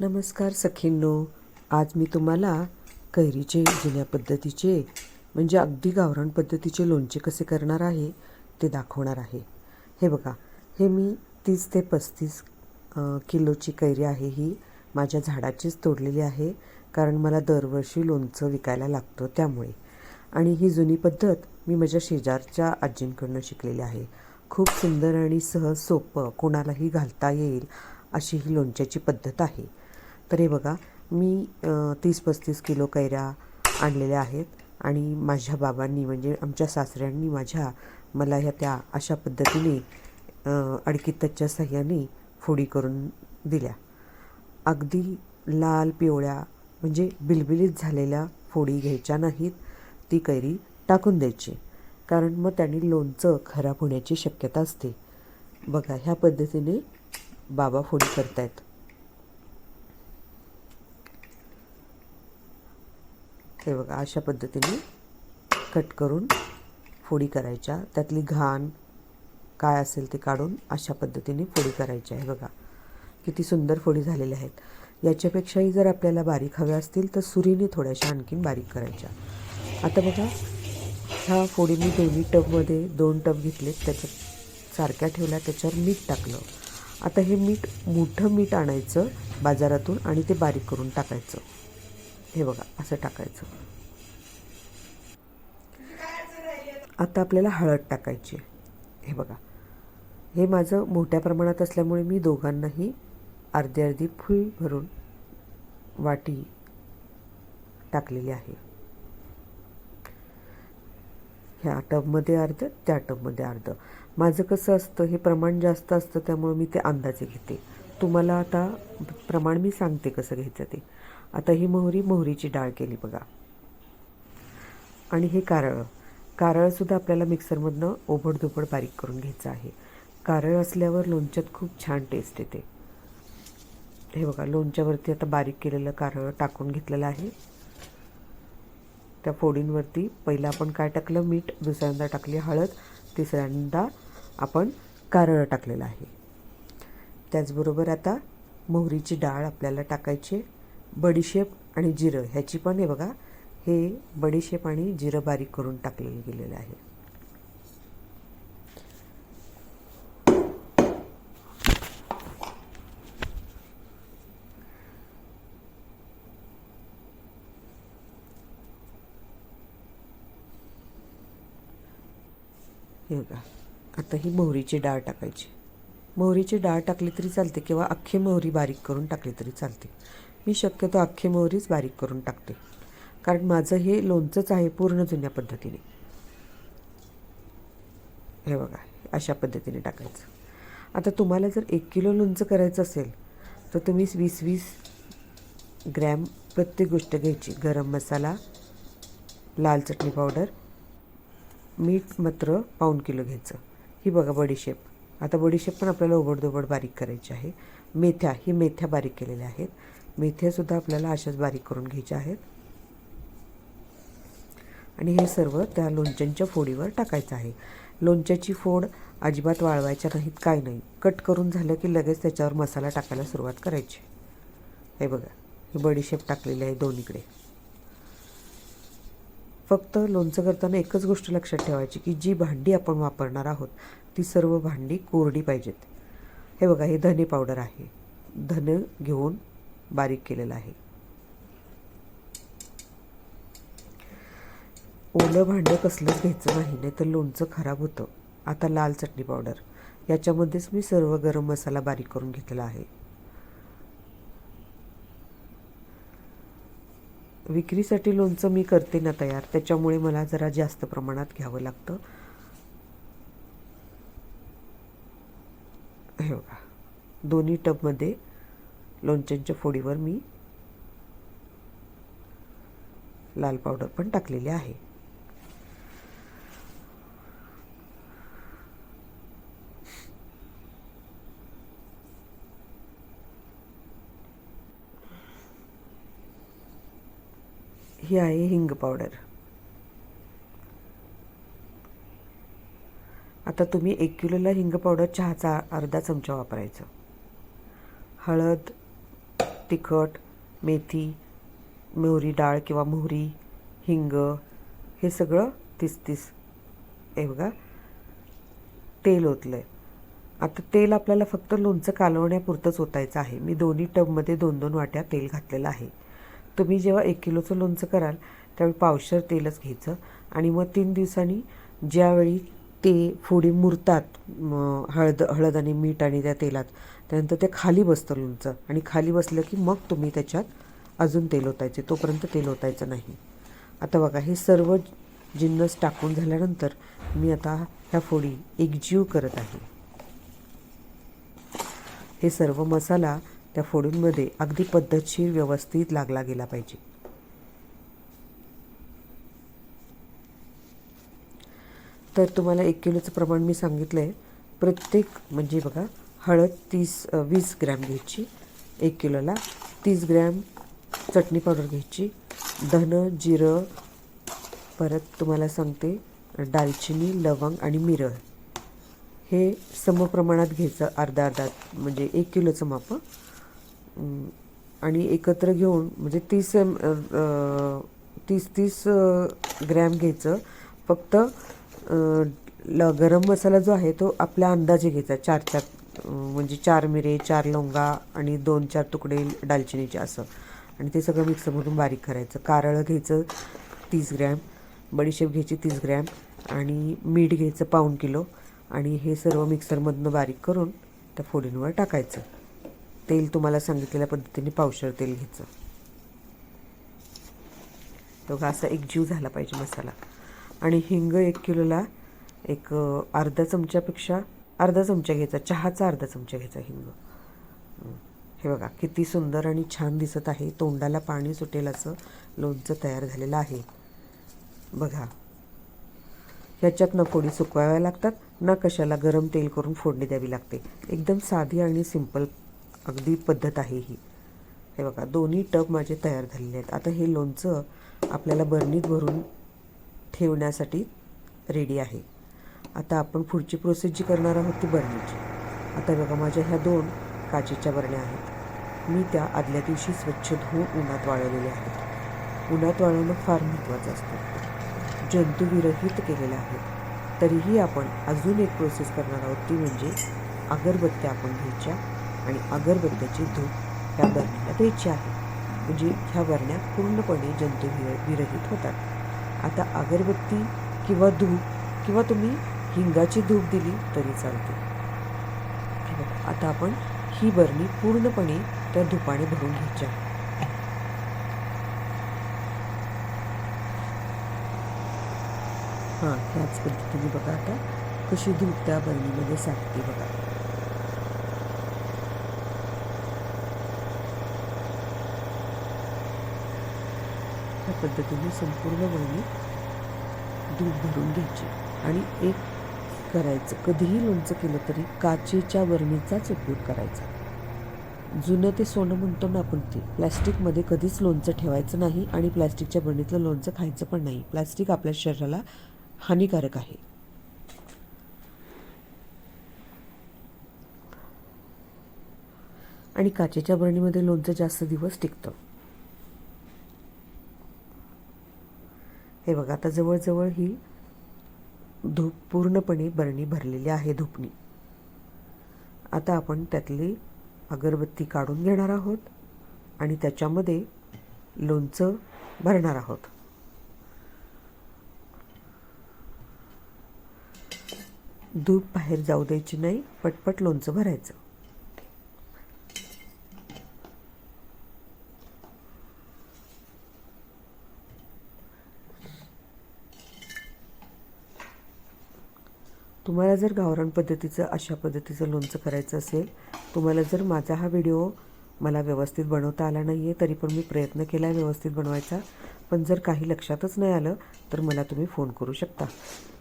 नमस्कार सखींनो. आज मी तुम्हाला कैरीचे जुन्या पद्धतीचे म्हणजे अगदी गावरान पद्धतीचे लोणचे कसे करणार आहे ते दाखवणार आहे. हे बघा हे मी तीस ते पस्तीस किलोची कैरी आहे ही माझ्या झाडाचीच तोडलेली आहे कारण मला दरवर्षी लोणचं विकायला लागतं त्यामुळे. आणि ही जुनी पद्धत मी माझ्या शेजारच्या आजींकडनं शिकलेली आहे. खूप सुंदर आणि सहज सोपं कोणालाही घालता येईल अशी ही लोणच्याची पद्धत आहे. तर हे बघा मी तीस पस्तीस किलो कैऱ्या आणलेल्या आहेत आणि माझ्या बाबांनी म्हणजे आमच्या सासऱ्यांनी माझ्या मला ह्या त्या अशा पद्धतीने अडकितच्या सह्याने फोडी करून दिल्या. अगदी लाल पिवळ्या म्हणजे बिलबिलीत झालेल्या फोडी घ्यायच्या नाहीत ती कैरी टाकून द्यायची. कारण मग त्यांनी लोणचं खराब होण्याची शक्यता असते. बघा ह्या पद्धतीने बाबा फोडी करतायत. हे बघा अशा पद्धतीने कट करून फोडी करायच्या. त्यातली घाण काय असेल ते काढून अशा पद्धतीने फोडी करायच्या आहे. बघा किती सुंदर फोडी झालेल्या आहेत. याच्यापेक्षाही जर आपल्याला बारीक हव्या असतील तर सुरीने थोड्याशा आणखीन बारीक करायच्या. आता बघा ह्या फोडी मी दोन्ही टबमध्ये दोन टब घेतलेत. त्याच्यात सारख्या ठेवल्या त्याच्यावर मीठ टाकलं. आता हे मीठ मोठं मीठ आणायचं बाजारातून आणि ते बारीक करून टाकायचं. हे बघा असं टाकायचं. आता आपल्याला हळद टाकायची. हे बघा. हे माझं मोठ्या प्रमाणात असल्यामुळे मी दोघांनाही अर्धी अर्धी फुल भरून वाटी टाकलेली आहे. ह्या टबमध्ये अर्ध त्या टबमध्ये अर्ध. माझं कसं असतं हे प्रमाण जास्त असतं त्यामुळे मी ते अंदाजे घेते. तुम्हाला आता प्रमाण मी सांगते कसं घ्यायचं ते. आता ही मोहरी मोहरीची डाळ केली बघा. आणि हे कारळं. कारळसुद्धा आपल्याला मिक्सरमधनं ओबडधोबड बारीक करून घ्यायचं आहे. कारळ असल्यावर लोणच्यात खूप छान टेस्ट येते. हे बघा लोणच्यावरती आता बारीक केलेलं कारळ टाकून घेतलेलं आहे. त्या फोडींवरती पहिलं आपण काय टाकलं? मीठ दुसऱ्यांदा टाकली हळद तिसऱ्यांदा आपण कारळ टाकलेलं आहे. त्याचबरोबर आता मोहरीची डाळ आपल्याला टाकायची बडीशेप आणि जिरं ह्याची पण हे बघा हे बडीशेप आणि जिरं बारीक करून टाकलेलं गेलेलं आहे. हे बघा आता ही मोहरीची डाळ टाकायची. मोहरीची डाळ टाकली तरी चालते किंवा अख्खी मोहरी बारीक करून टाकली तरी चालते. मी शक्यतो अख्खी मोहरीच बारीक करून टाकते. कारण माझं हे लोणचंच आहे पूर्ण जुन्या पद्धतीने. हे बघा अशा पद्धतीने टाकायचं. आता तुम्हाला जर एक किलो लोणचं करायचं असेल तर तुम्ही वीस वीस ग्रॅम प्रत्येक गोष्ट घ्यायची. गरम मसाला लाल चटणी पावडर मीठ मात्र पाऊण किलो घ्यायचं. ही बघा बडीशेप आता बडीशेप पण आपल्याला ओबडधोबड बारीक करायची आहे. मेथ्या ही मेथ्या बारीक केलेल्या आहेत. मेथ्यासुद्धा आपल्याला अशाच बारीक करून घ्यायच्या आहेत. आणि हे सर्व त्या लोणच्यांच्या फोडीवर टाकायचं आहे. लोणच्याची फोड अजिबात वाळवायच्या नाहीत काय नाही. कट करून झालं की लगेच त्याच्यावर मसाला टाकायला सुरुवात करायची. हे बघा हे बडीशेप टाकलेली आहे दोन्हीकडे. फक्त लोणचं करताना एकच गोष्ट लक्षात ठेवायची की जी भांडी आपण वापरणार आहोत ती सर्व भांडी कोरडी पाहिजेत. हे बघा हे धने पावडर आहे. धने घेऊन बारीक केलेलं आहे. ओलं भांडं कसलंच घ्यायचं नाही नाही तर लोणचं खराब होतं. आता लाल चटणी पावडर. याच्यामध्येच मी सर्व गरम मसाला बारीक करून घेतलेला आहे. विक्रीसाठी लोणचं मी करते ना तयार त्याच्यामुळे मला जरा जास्त प्रमाणात घ्यावं लागतं. हे बघा. दोन्ही टबमध्ये लोणच्यांच्या फोडीवर मी लाल पावडर पण टाकलेली आहे. ही आहे हिंग पावडर. आता तुम्ही एक किलोला हिंग पावडर चहाचा अर्धा चमचा वापरायचं. हळद तिखट मेथी मोहरी डाळ किंवा मोहरी हिंग हे सगळं तीस तीस हे बघा तेल ओतलं आहे आता तेल आपल्याला फक्त लोणचं कालवण्यापुरतंच ओतायचं आहे. मी दोन्ही टबमध्ये दोन दोन वाट्या तेल घातलेलं आहे. तुम्ही जेव्हा एक किलोचं लोणचं कराल त्यावेळी पावशर तेलच घ्यायचं आणि मग तीन दिवसांनी ज्यावेळी ते फोडी मुरतात हळद हळद आणि मीठ आणि त्या तेलात. त्यानंतर ते खाली बसतं लोणचं आणि खाली बसलं की मग तुम्ही त्याच्यात अजून तेल ओतायचे. तोपर्यंत तेल ओतायचं नाही. आता बघा हे सर्व जिन्नस टाकून झाल्यानंतर मी आता ह्या फोडी एकजीव करत आहे. हे सर्व मसाला त्या फोडींमध्ये अगदी पद्धतशीर व्यवस्थित लागला गेला पाहिजे. तर तुम्हाला एक किलोचं प्रमाण मी सांगितलं आहे प्रत्येक म्हणजे बघा हळद तीस वीस ग्रॅम घ्यायची. एक किलोला तीस ग्रॅम चटणी पावडर घ्यायची. धन जिरं परत तुम्हाला सांगते दालचिनी लवंग आणि मिरळ. हे समप्रमाणात घ्यायचं अर्धा अर्धा म्हणजे एक किलोचं माप. आणि एकत्र घेऊन म्हणजे तीस एम तीस तीस ग्रॅम घ्यायचं. फक्त ल गरम मसाला जो आहे तो आपल्या अंदाजे घ्यायचा चार चार म्हणजे चार मिरे चार लवंगा आणि दोन चार तुकडे दालचिनीचे असं. आणि ते सगळं मिक्सरमधून बारीक करायचं. कारळं घ्यायचं तीस ग्रॅम बडीशेप घ्यायची तीस ग्रॅम आणि मीठ घ्यायचं पाऊण किलो आणि हे सर्व मिक्सरमधनं बारीक करून त्या फोडींवर टाकायचं. तेल तुम्हाला सांगितलेल्या पद्धतीने पावशर तेल घ्यायचं. बघा असा एक जीव झाला पाहिजे मसाला. आणि हिंग एक किलोला एक अर्धा चमच्यापेक्षा अर्धा चमचा घ्यायचा. चहाचा अर्धा चमचा घ्यायचा हिंग. हे बघा किती सुंदर आणि छान दिसत आहे. तोंडाला पाणी सुटेल असं लोणचं तयार झालेलं आहे. बघा. ह्याच्यात ना फोडी सुकवाव्या लागतात ना कशाला गरम तेल करून फोडणी द्यावी लागते. एकदम साधी आणि सिंपल अगदी पद्धत आहे ही. हे बघा दोन्ही टब माझे तयार झालेले आहेत. आता हे लोणचं आपल्याला बरणीत भरून ठेवण्यासाठी रेडी आहे. आता आपण पुढची प्रोसेस जी करणार आहोत ती बरणीची. आता बघा माझ्या ह्या दोन काचेच्या बरण्या आहेत. मी त्या आदल्या दिवशी स्वच्छ धुवून उन्हात वाळवलेल्या आहेत. उन्हात वाळवणं फार महत्त्वाचं असतं. जंतुविरहित केलेल्या आहेत तरीही आपण अजून एक प्रोसेस करणार आहोत ती म्हणजे अगरबत्त्या आपण घ्यायच्या आणि अगरबत्त्याची धूप ह्या बरण्याला द्यायची आहे. म्हणजे ह्या बरण्या पूर्णपणे जंतुविर विरहित होतात. आता अगरबत्ती किंवा धूप किंवा तुम्ही हिंगाची धूप दिली तरी चालते. आता आपण ही बरणी पूर्णपणे त्या धुपाने भरून घ्यायच्या हां ह्याच पद्धतीने बघा आता कशी धूप त्या बरणीमध्ये साठते बघा. पद्धतीने संपूर्ण वहिनी दूध भरून घ्यायची आणि एक करायचं कधीही लोणचं केलं तरी काचेच्या बरणीचाच उपयोग करायचा. जुनं ते सोनं म्हणतो ना आपण ते प्लॅस्टिकमध्ये कधीच लोणचं ठेवायचं नाही आणि प्लॅस्टिकच्या बरणीतलं लोणचं खायचं पण नाही. प्लॅस्टिक आपल्या शरीराला हानिकारक आहे. आणि काचेच्या बरणीमध्ये लोणचं जास्त दिवस टिकतं. हे बघा आता जवळजवळ ही धूप पूर्णपणे बरणी भरलेली आहे धूपनी. आता आपण त्यातली अगरबत्ती काढून घेणार आहोत आणि त्याच्यामध्ये लोणचं भरणार आहोत. धूप बाहेर जाऊ द्यायची नाही पटपट लोणचं भरायचं. तुम्हाला जर गावरान पद्धतीचं अशा पद्धतीचं लोणचं करायचं असेल तुम्हाला जर माझा हा व्हिडिओ मला व्यवस्थित बनवता आला नाही आहे तरी पण मी प्रयत्न केला आहे व्यवस्थित बनवायचा. पण जर काही लक्षातच नाही आलं तर मला तुम्ही फोन करू शकता.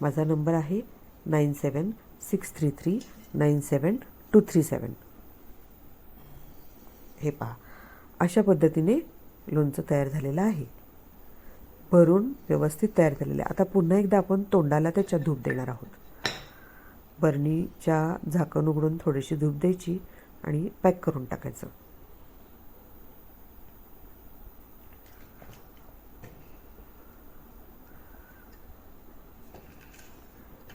माझा नंबर आहे nine seven six three three nine seven two three seven हे पहा अशा पद्धतीने लोणचं तयार झालेलं आहे. भरून व्यवस्थित तयार झालेलं आहे. आता पुन्हा एकदा आपण तोंडाला त्याच्या धूप देणार आहोत. बरणीच्या झाकण उघडून थोडीशी धूप द्यायची आणि पॅक करून टाकायचं.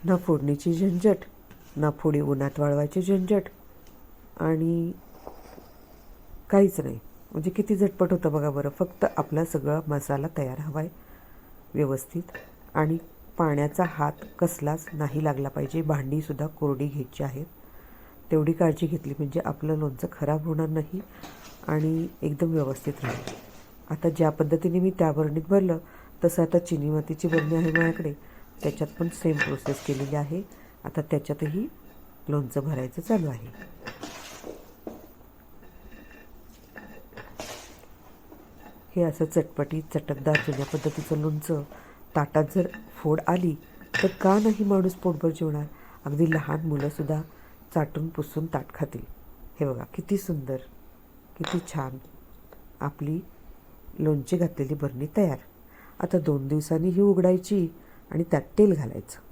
ना फोडणीची झंझट ना फोडी उन्हात वाळवायची झंझट आणि काहीच नाही. म्हणजे किती झटपट होतं बघा बरं. फक्त आपला सगळा मसाला तयार हवा आहे व्यवस्थित आणि पाण्याचा हात कसलाच नाही लागला पाहिजे. भांडीसुद्धा कोरडी घ्यायची आहेत. तेवढी काळजी घेतली म्हणजे आपलं लोणचं खराब होणार नाही आणि एकदम व्यवस्थित राहील. आता ज्या पद्धतीने मी त्या बरणीत भरलं तसं आता चिनी मातीची बरणी आहे माझ्याकडे. त्याच्यात पण सेम प्रोसेस केलेली आहे. आता त्याच्यातही लोणचं भरायचं चालू आहे. हे असं चटपटीत चटकदार जुन्या पद्धतीचं लोणचं ताटात जर फोड आली तर का नाही माणूस पोटभर जेवणार? अगदी लहान मुलंसुद्धा चाटून पुसून ताट खातील. हे बघा किती सुंदर किती छान. आपली लोणची घातलेली बरणी तयार. आता दोन दिवसांनी ही उघडायची आणि त्यात तेल घालायचं.